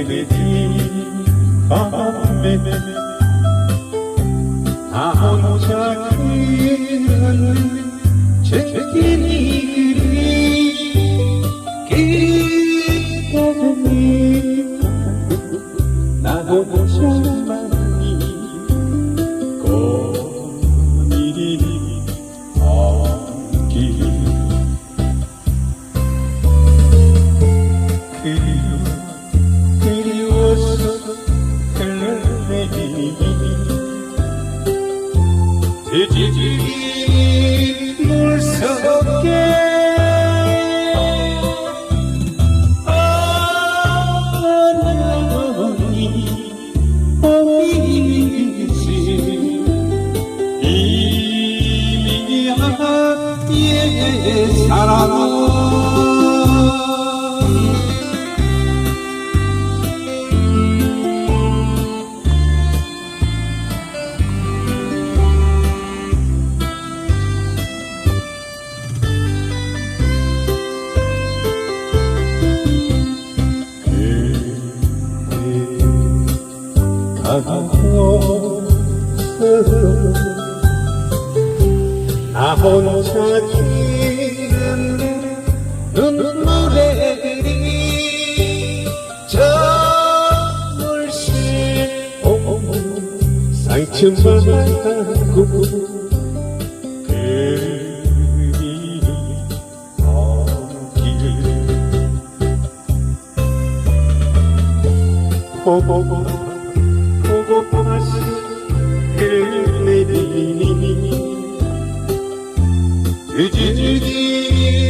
বেঁধেছি আমন না গো 돼지지 물속에 어머니 어미지 이미 하의 사랑 은 가고서 나 혼자 지는 눈물의 그리 저물실 상처만 없길 보고 흘내리니 뒤지지